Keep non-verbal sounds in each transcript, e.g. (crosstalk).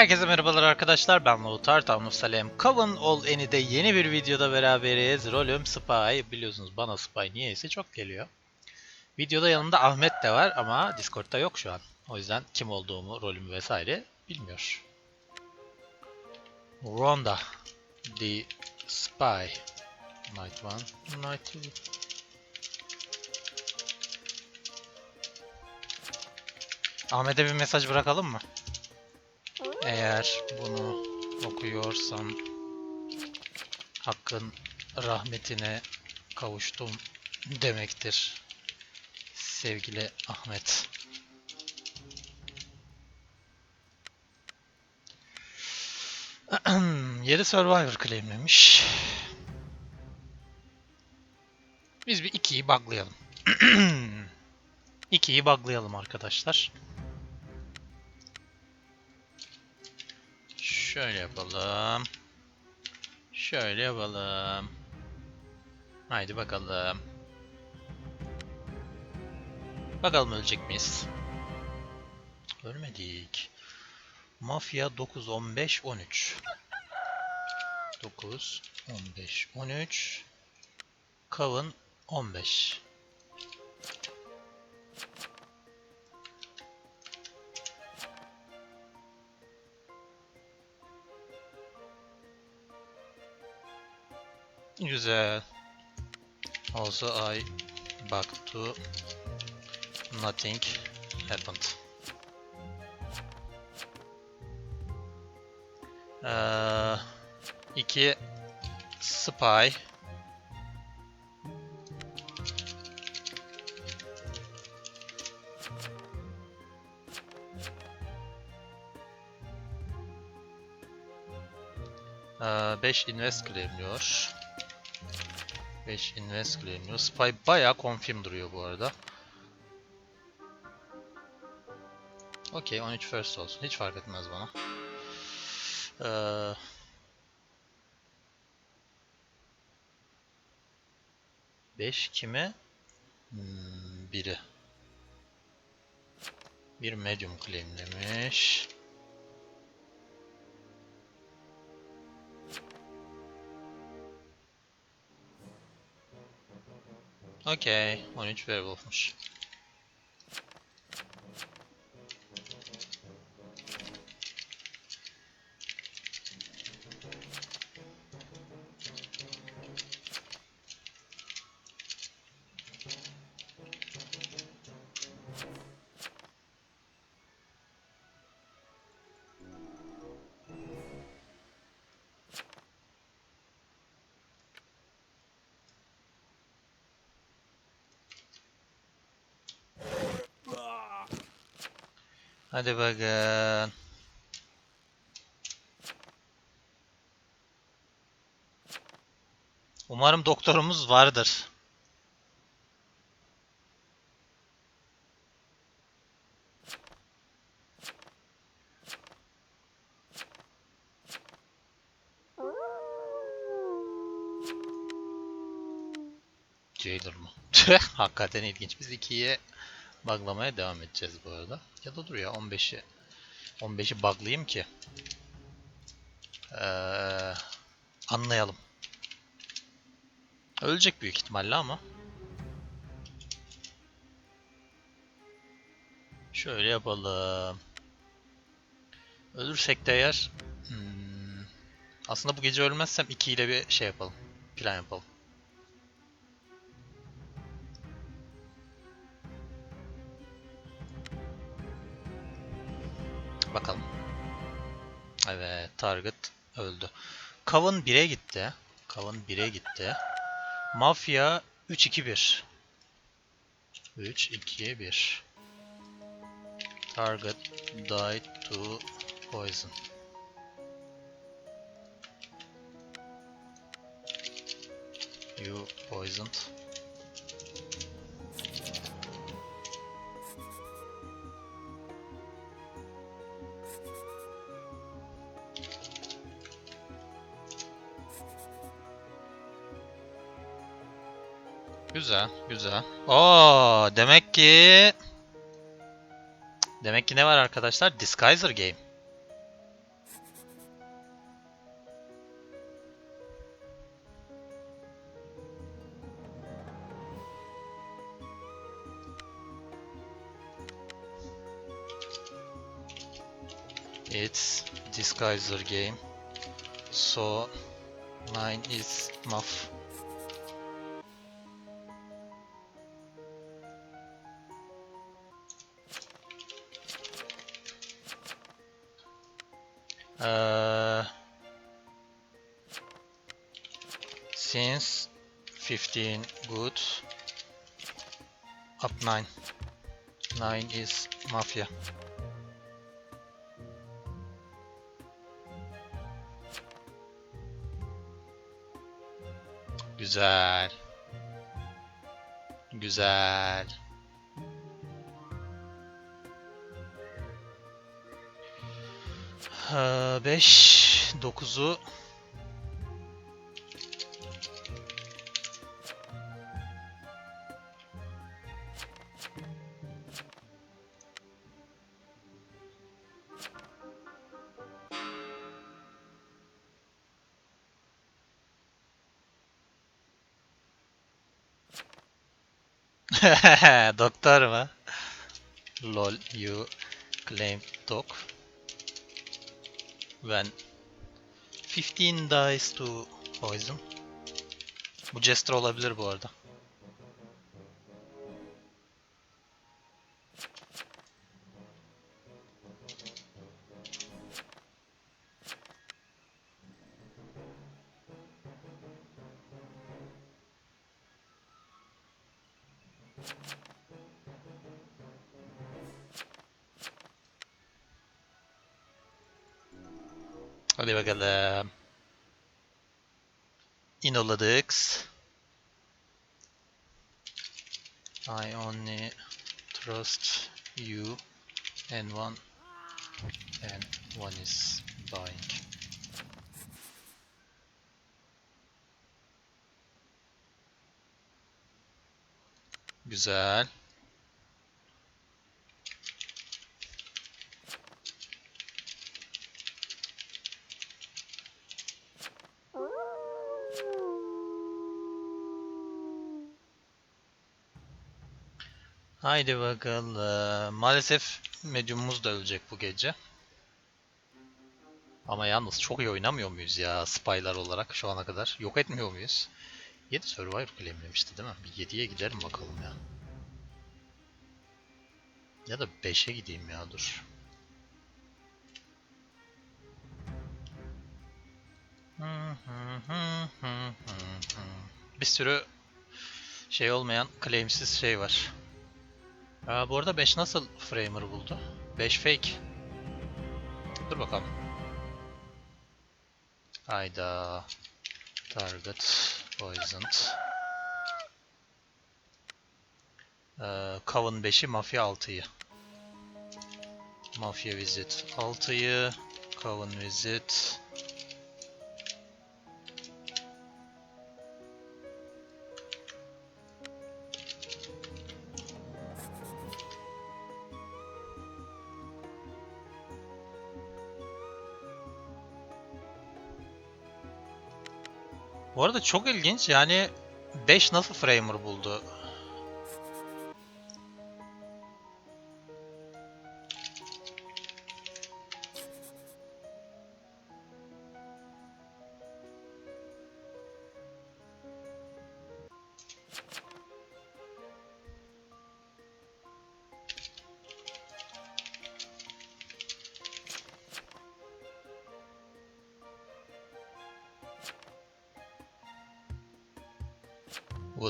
Herkese merhabalar arkadaşlar ben Lothar Town of Salem Coven All Any'de yeni bir videoda beraberiz. Rolüm Spy. Biliyorsunuz bana Spy niyeyse çok geliyor. Videoda yanımda Ahmet de var ama Discord'da yok şu an. O yüzden kim olduğumu, rolümü vesaire bilmiyor. Ronda The Spy Night 1, Night 2 Ahmet'e bir mesaj bırakalım mı? Eğer bunu okuyorsan hakkın rahmetine kavuştum demektir. Sevgili Ahmet. (clears throat) Yedi Survivor claimlemiş. Biz bir ikiyi buglayalım. (clears throat) ikiyi buglayalım arkadaşlar. Şöyle yapalım. Şöyle yapalım. Haydi bakalım. Bakalım ölecek miyiz? Ölmedik. Mafya 9 15 13. 9 15 13. Kavun 15. Güzel. Also I back to nothing happened. Ee, iki spy. Ee, 5 invest claimliyor. 5 invest claimliyor. Spy bayağı confirm duruyor bu arada. Okey 13 first olsun. Hiç fark etmez bana. Ee, Beş kime? Hmm, biri. Bir medium claimlemiş. Okey. 13 werewolfmuş. Hadi bakın. Umarım doktorumuz vardır. Jailer mı? (laughs) Hakikaten ilginç. Biz ikiye buglamaya devam edeceğiz bu arada. Ya da dur ya 15'i 15'i buglayayım ki ee, anlayalım. Ölecek büyük ihtimalle ama. Şöyle yapalım. Ölürsek de eğer hmm, aslında bu gece ölmezsem 2 ile bir şey yapalım. Plan yapalım. Target öldü. Kavun 1'e gitti. Kavun 1'e gitti. Mafya 3-2-1. 3-2-1. Target died to poison. You poisoned. Güzel, güzel. Oo, demek ki Demek ki ne var arkadaşlar? Disguiser game. It's disguiser game. So mine is muff. Since 15 good up 9 9 is mafia Güzel. Güzel. Ha, 5 9'u (laughs) Doktor mu? Lol, you claim dog. When 15 dies to poison. Bu Jester olabilir bu arada. Hadi bakalım. İnoladık. I only trust you and one and one is buying. Güzel. Haydi bakalım. Maalesef medyumumuz da ölecek bu gece. Ama yalnız çok iyi oynamıyor muyuz ya spylar olarak şu ana kadar? Yok etmiyor muyuz? 7 Survivor claimlemişti değil mi? Bir 7'ye gidelim bakalım ya. Ya da 5'e gideyim ya dur. Bir sürü şey olmayan claimsiz şey var. Aa, bu arada 5 nasıl framer buldu? 5 fake. Dur bakalım. Hayda. Target poisoned. Ee, Coven 5'i, Mafya 6'yı. Mafya Visit 6'yı. Coven Visit. Bu arada çok ilginç yani 5 nasıl framer buldu?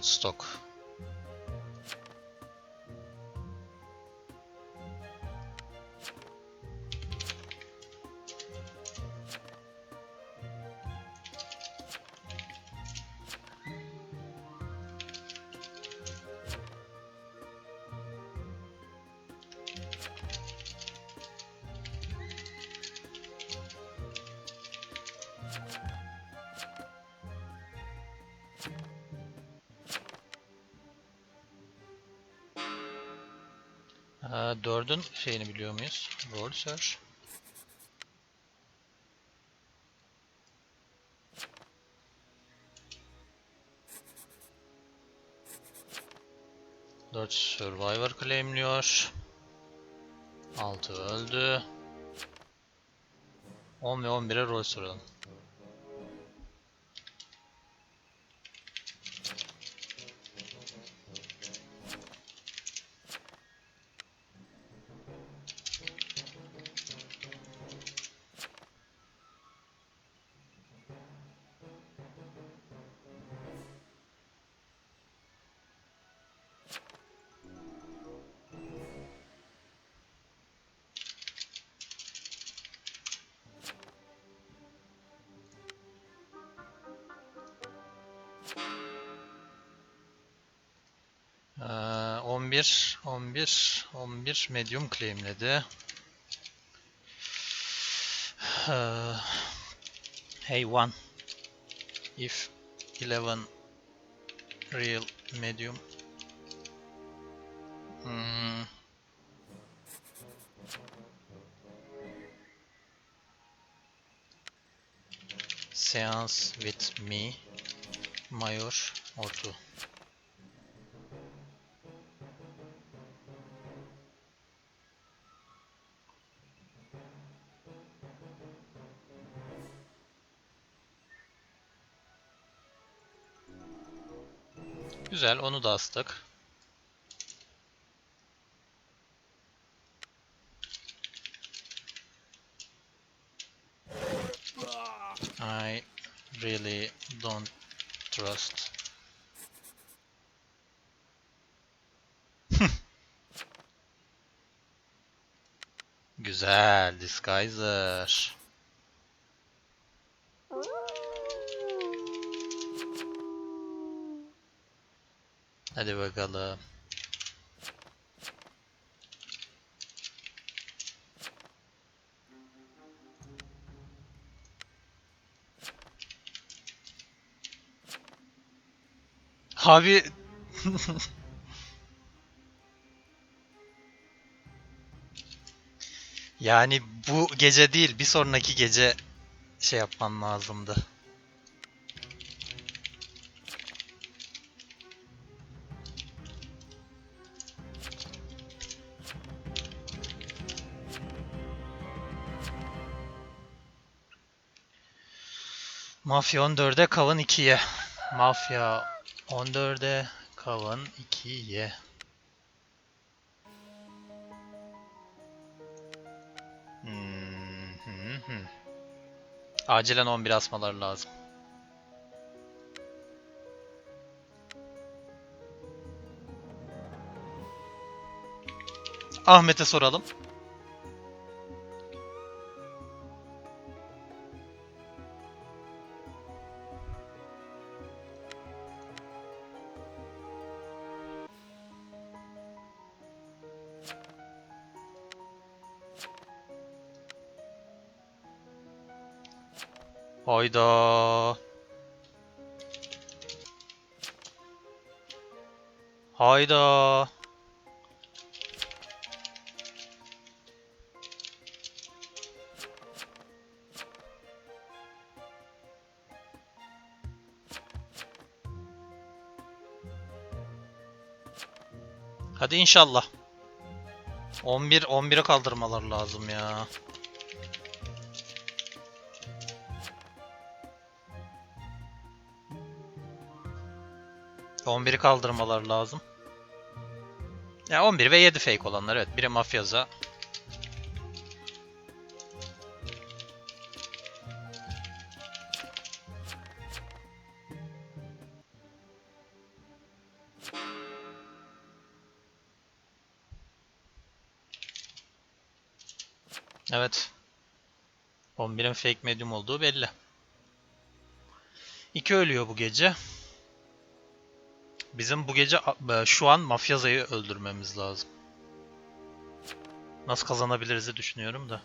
Woodstock. Aa, dördün şeyini biliyor muyuz? Roll search. Dört Survivor claimliyor. Altı öldü. 10 ve 11'e rol soralım. 11, 11, 11 medium claimledi. Ee, (sighs) hey one. If 11 real medium. Hmm. Seance with me, Mayor or Güzel, onu da astık. I really don't trust. (laughs) Güzel, Disguiser. Hadi bakalım. Abi (laughs) yani bu gece değil bir sonraki gece şey yapman lazımdı. Mafya 14'e Kavan 2'ye. Mafya 14'e Kavan 2'ye. Hmm, hı hı. Acilen 11 asmaları lazım. Ahmet'e soralım. Hayda. Hayda. Hadi inşallah. 11 11'e kaldırmaları lazım ya. On biri kaldırmaları lazım. Ya 11 ve 7 fake olanlar evet. Biri mafyaza. Evet. 11'in fake medium olduğu belli. 2 ölüyor bu gece. Bizim bu gece şu an Mafyaza'yı öldürmemiz lazım. Nasıl kazanabiliriz düşünüyorum da.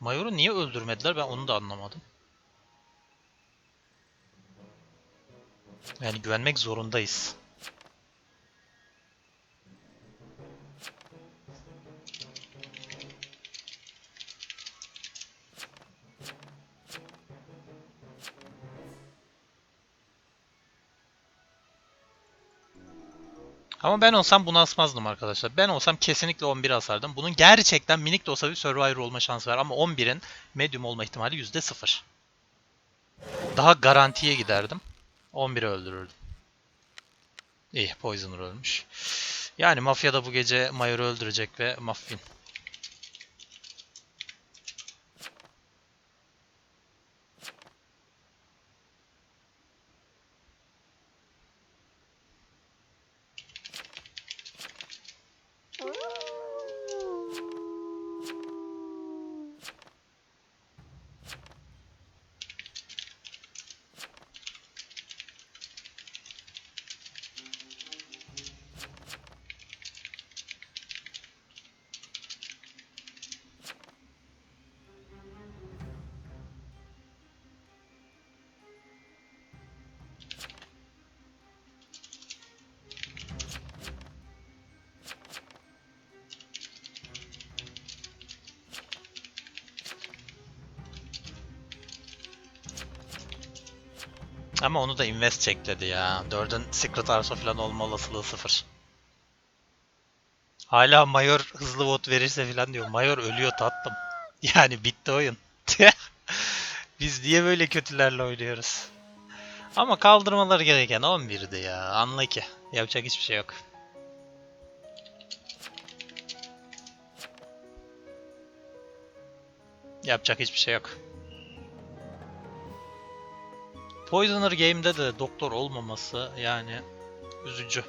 Mayor'u niye öldürmediler ben onu da anlamadım. Yani güvenmek zorundayız. Ama ben olsam bunu asmazdım arkadaşlar. Ben olsam kesinlikle 11 asardım. Bunun gerçekten minik de olsa bir Survivor olma şansı var. Ama 11'in medium olma ihtimali %0. Daha garantiye giderdim. 11'i öldürürdüm. İyi Poisoner ölmüş. Yani mafya da bu gece Mayor'u öldürecek ve Muffin. Ama onu da invest çekledi ya. 4'ün Secret Arso falan olma olasılığı sıfır. Hala Mayor hızlı vote verirse falan diyor. Mayor ölüyor tatlım. (laughs) Yani bitti oyun. (laughs) Biz niye böyle kötülerle oynuyoruz? Ama kaldırmaları gereken 11'di ya. Anla ki. Yapacak hiçbir şey yok. Yapacak hiçbir şey yok. Poisoner Game'de de doktor olmaması yani üzücü.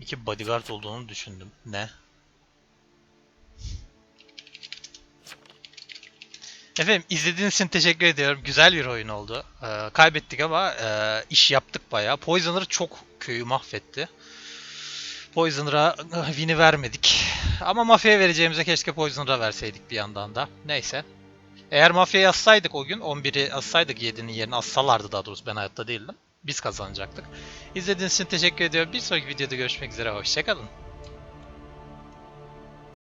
İki bodyguard olduğunu düşündüm. Ne? Efendim izlediğiniz için teşekkür ediyorum. Güzel bir oyun oldu. Ee, kaybettik ama e, iş yaptık bayağı. Poisoner çok köyü mahvetti. Poisoner'a win'i vermedik. Ama mafyaya vereceğimize keşke Poisoner'a verseydik bir yandan da. Neyse. Eğer mafyayı assaydık o gün, 11'i assaydık 7'nin yerine assalardı daha doğrusu ben hayatta değildim. Biz kazanacaktık. İzlediğiniz için teşekkür ediyorum. Bir sonraki videoda görüşmek üzere. Hoşçakalın.